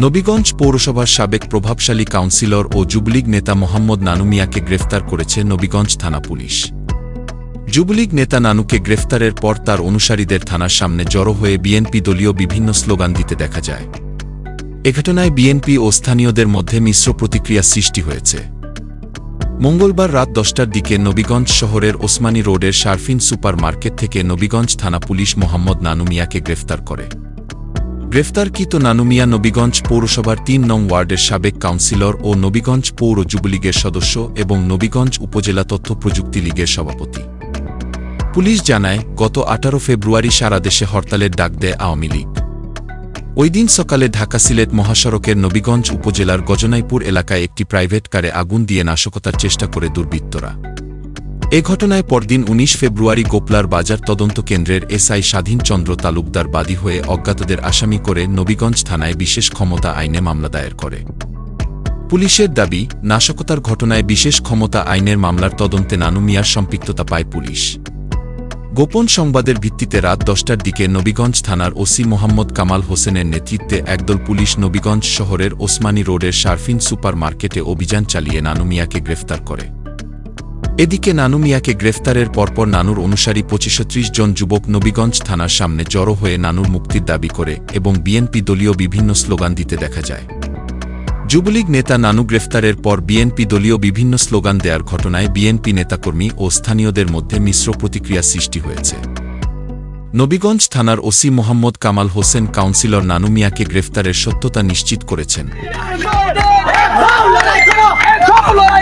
নবীগঞ্জ পৌরসভার সাবেক প্রভাবশালী কাউন্সিলর ও যুবলীগ নেতা মোহাম্মদ নানু মিয়াকে গ্রেফতার করেছে নবীগঞ্জ থানা পুলিশ। যুবলীগ নেতা নানুকে গ্রেফতারের পর তার অনুসারীদের থানার সামনে জড়ো হয়ে বিএনপি দলীয় বিভিন্ন স্লোগান দিতে দেখা যায়। এ ঘটনায় বিএনপি ও স্থানীয়দের মধ্যে মিশ্র প্রতিক্রিয়া সৃষ্টি হয়েছে। মঙ্গলবার রাত দশটার দিকে নবীগঞ্জ শহরের ওসমানী রোডের শারফিন সুপার মার্কেট থেকে নবীগঞ্জ থানা পুলিশ মোহাম্মদ নানু মিয়াকে গ্রেফতার করে। গ্রেফতারকৃত নানুমিয়া নবীগঞ্জ পৌরসভার তিন নং ওয়ার্ডের সাবেক কাউন্সিলর ও নবীগঞ্জ পৌর যুবলীগের সদস্য এবং নবীগঞ্জ উপজেলা তথ্য প্রযুক্তি লীগের সভাপতি। পুলিশ জানায়, গত আঠারো ফেব্রুয়ারি সারা দেশে হরতালের ডাক দেয় আওয়ামী লীগ। ওই দিন সকালে ঢাকা সিলেট মহাসড়কের নবীগঞ্জ উপজেলার গজনাইপুর এলাকায় একটি প্রাইভেট কারে আগুন দিয়ে নাশকতার চেষ্টা করে দুর্বৃত্তরা। এ ঘটনায় পরদিন ১৯ ফেব্রুয়ারি গোপলার বাজার তদন্ত কেন্দ্রের এসআই স্বাধীন চন্দ্র তালুকদার বাদী হয়ে অজ্ঞাতদের আসামি করে নবীগঞ্জ থানায় বিশেষ ক্ষমতা আইনে মামলা দায়ের করে। পুলিশের দাবি, নাশকতার ঘটনায় বিশেষ ক্ষমতা আইনের মামলার তদন্তে নানু মিয়ার সম্পৃক্ততা পায় পুলিশ। গোপন সংবাদের ভিত্তিতে রাত দশটার দিকে নবীগঞ্জ থানার ওসি মোহাম্মদ কামাল হোসেনের নেতৃত্বে একদল পুলিশ নবীগঞ্জ শহরের ওসমানী রোডের শারফিন সুপার মার্কেটে অভিযান চালিয়ে নানু মিয়াকে গ্রেফতার করে। এদিকে নানু মিয়াকে গ্রেফতারের পরপর নানুর অনুসারী পঁচিশত্রিশ জন যুবক নবীগঞ্জ থানার সামনে জড়ো হয়ে নানুর মুক্তির দাবি করে এবং বিএনপি দলীয় বিভিন্ন স্লোগান দিতে দেখা যায় যুবলীগ নেতা নানু গ্রেফতারের পর বিএনপি দলীয় বিভিন্ন স্লোগান দেওয়ার ঘটনায় বিএনপি নেতাকর্মী ও স্থানীয়দের মধ্যে মিশ্র প্রতিক্রিয়া সৃষ্টি হয়েছে নবীগঞ্জ থানার ওসি মোহাম্মদ কামাল হোসেন কাউন্সিলর নানু মিয়াকে গ্রেফতারের সত্যতা নিশ্চিত করেছেন বসে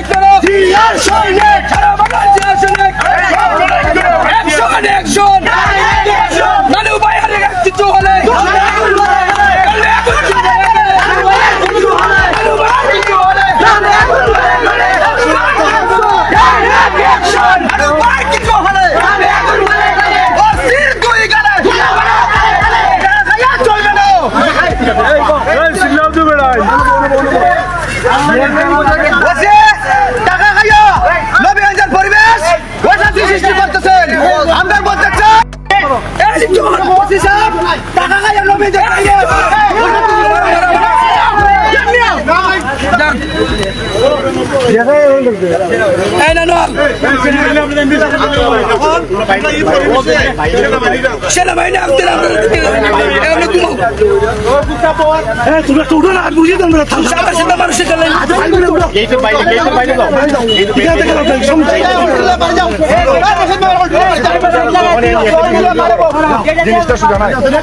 মানুষের গেলে জিনিসটা শুধু নাই আচ্ছা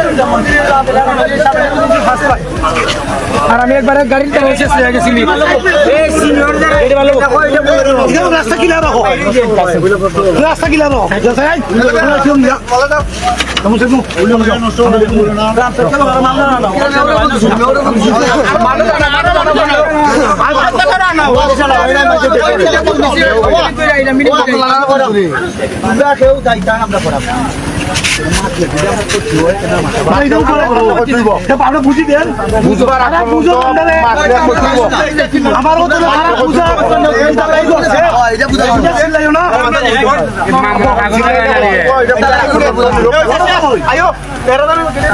আর আমি একবারে গাড়ির তেল শেষ হয়ে গেছি রাস্তা কিলা রাখো। রাস্তা কিলা রাখো। আমরা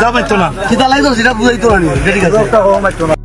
যাবেন তো না সেটা বুঝাইতো না ঠিক আছে।